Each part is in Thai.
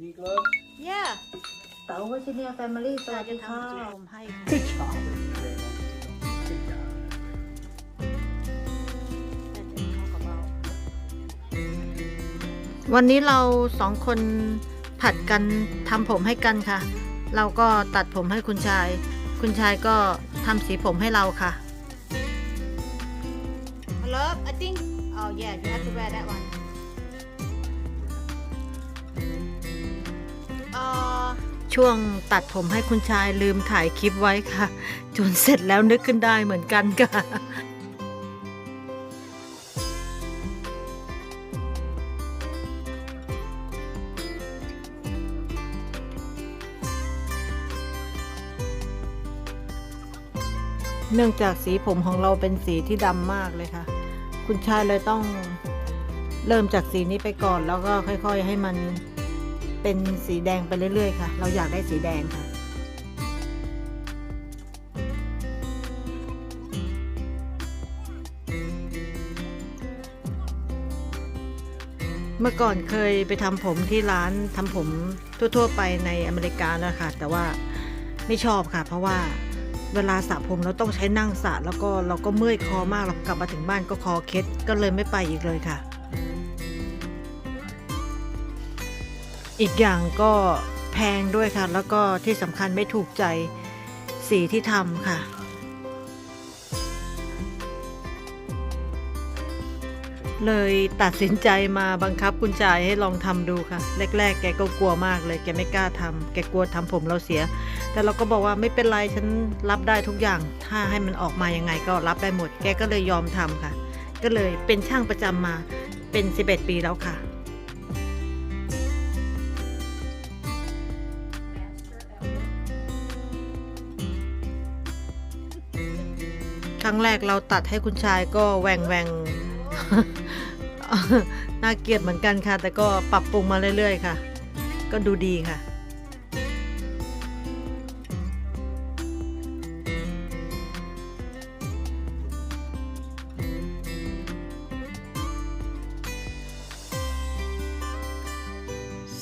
any gloves? yeah เต๋าวัชิเนียแฟมิลี่สตาวัสจะดีค่ะทำสีผมให้ค่ะ Good job. Good job. แต่เดี๋ยวเขาก็เบาวันนี้เราสองคนผัดกันทำผมให้กันค่ะ เราก็ตัดผมให้คุณชาย คุณชายก็ทำสีผมให้เราค่ะ Hello I think oh yeah you have to wear that one ช่วงตัดผมให้คุณชายลืมถ่ายคลิปไว้ค่ะ จนเสร็จแล้วนึกขึ้นได้เหมือนกันค่ะเนื่องจากสีผมของเราเป็นสีที่ดำมากเลยค่ะ คุณชายเลยต้องเริ่มจากสีนี้ไปก่อนแล้วก็ค่อย ๆ ให้มัน เป็นสีแดงไปเรื่อยๆค่ะ เราอยากได้สีแดงค่ะ เมื่อก่อนเคยไปทำผมที่ร้านทำผมทั่วๆไปในอเมริกาแล้วค่ะ แต่ว่าไม่ชอบค่ะ เพราะว่าเวลาสระผมเราต้องใช้นั่งสระแล้วก็เราก็เมื่อยคอมากเรากลับมาถึงบ้านก็คอเคล็ดก็เลยไม่ไปอีกเลยค่ะ อีกอย่างก็แพงด้วยค่ะ แล้วก็ที่สำคัญไม่ถูกใจสีที่ทำค่ะ เลยตัดสินใจมาบังคับคุณชายให้ลองทำดูค่ะ แรก ๆ แกก็กลัวมากเลย แกไม่กล้าทำแกกลัวทำผมเราเสีย แต่เราก็บอกว่าไม่เป็นไรฉันรับได้ทุกอย่าง ถ้าให้มันออกมายังไงก็รับได้หมด แกก็เลยยอมทำค่ะ ก็เลยเป็นช่างประจำมาเป็น 11 ปีแล้วค่ะ ครั้งแรกเราตัดให้คุณชายก็แหวงแหวงน่าเกลียดเหมือนกันค่ะ แต่ก็ปรับปรุงมาเรื่อย ๆ ค่ะ ก็ดูดีค่ะ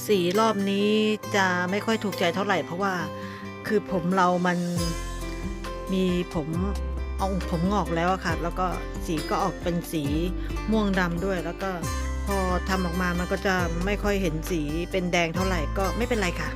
สีรอบนี้จะไม่ค่อยถูกใจเท่าไหร่เพราะว่าคือผมเรามันมีผม เอาผมงอกแล้วอะค่ะ แล้วก็สีก็ออกเป็นสีม่วงดำด้วย แล้วก็พอทำออกมามันก็จะไม่ค่อยเห็นสีเป็นแดงเท่าไหร่ก็ไม่เป็นไรค่ะ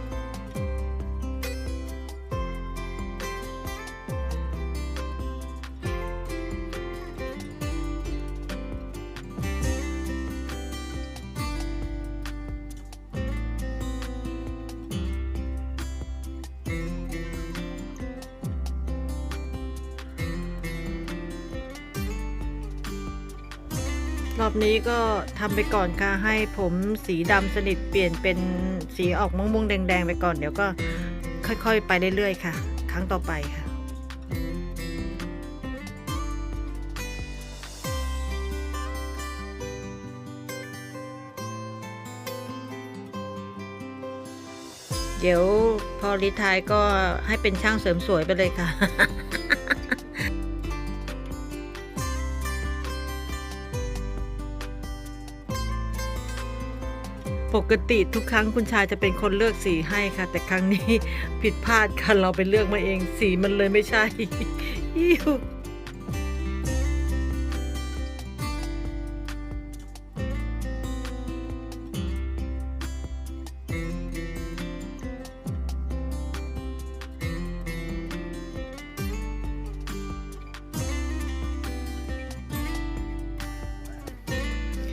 รอบนี้ก็ทำไปก่อนค่ะให้ผมสีดำสนิทเปลี่ยนเป็นสีออกม่วงๆแดง ๆ ไปก่อนเดี๋ยวก็ค่อยๆ ไปเรื่อยๆค่ะ ครั้งต่อไปค่ะเดี๋ยวพอรีทายก็ให้เป็นช่างเสริมสวยไปเลยค่ะ ปกติทุกครั้งคุณชายจะเป็นคนเลือกสีให้ค่ะ แต่ครั้งนี้ผิดพลาดค่ะเราไปเลือกมาเองสีมันเลยไม่ใช่อิ๊ว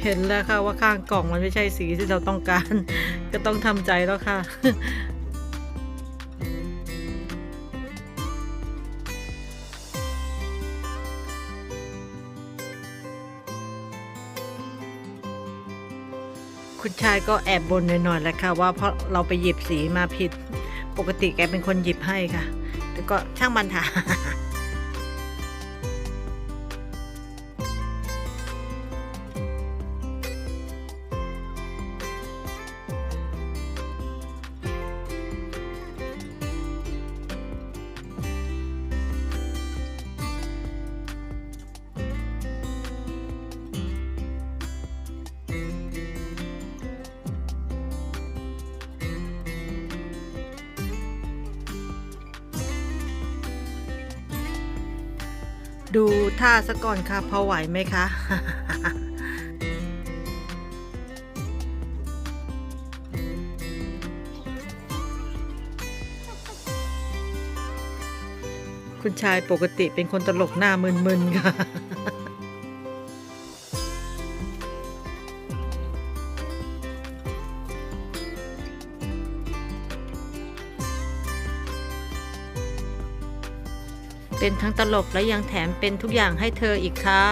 เห็นแล้วค่ะว่าข้างกล่องมันไม่ใช่สีที่เราต้องการ ก็ต้องทำใจแล้วค่ะคุณชายก็แอบบนหน่อยๆแหละค่ะว่าเพราะเราไปหยิบสีมาผิด ปกติแกเป็นคนหยิบให้ค่ะ แต่ก็ช่างมันค่ะ ดูท่าซะก่อนค่ะ พอไหวไหมคะ คุณชายปกติเป็นคนตลกหน้ามึนๆค่ะ เป็นทั้งตลกและยังแถมเป็นทุกอย่างให้เธออีกค่ะ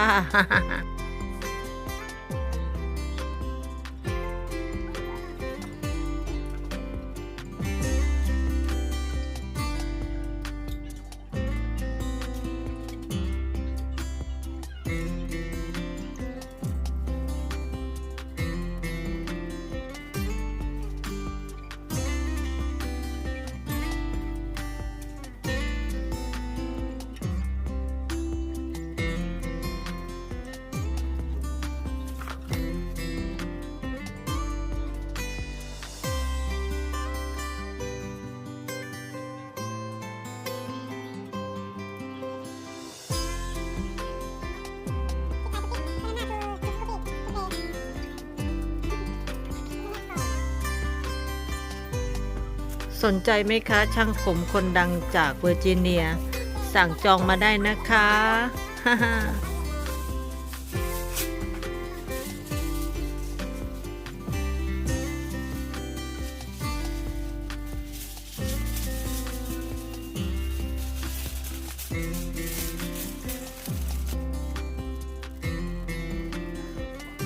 สนใจไหมคะ ช่างผมคนดังจากเวอร์จิเนีย สั่งจองมาได้นะคะ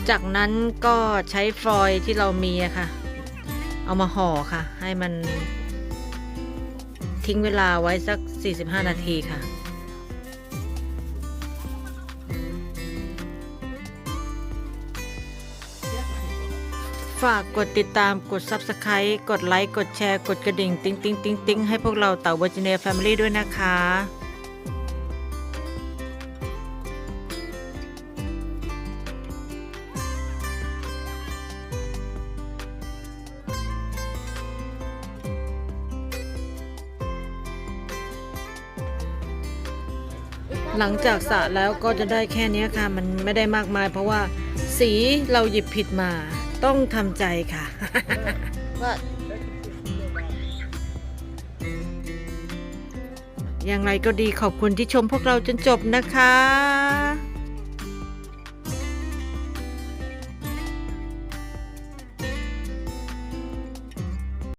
จากนั้นก็ใช้ฟอยล์ที่เรามีอะค่ะ เอามาห่อค่ะ ให้มัน ทิ้งเวลาไว้สัก 45 นาทีค่ะ ฝากกดติดตามกด Subscribe กดไลค์ กดแชร์ กดกระดิ่ง ติ๊งติ๊งติ๊งติ๊งให้พวกเราเต่า Virginia Family ด้วยนะคะ หลังจากสระแล้วก็จะได้แค่นี้ค่ะ มันไม่ได้มากมาย เพราะว่าสีเราหยิบผิดมา ต้องทำใจค่ะอย่างไรก็ดีขอบคุณที่ชมพวกเราจนจบนะคะ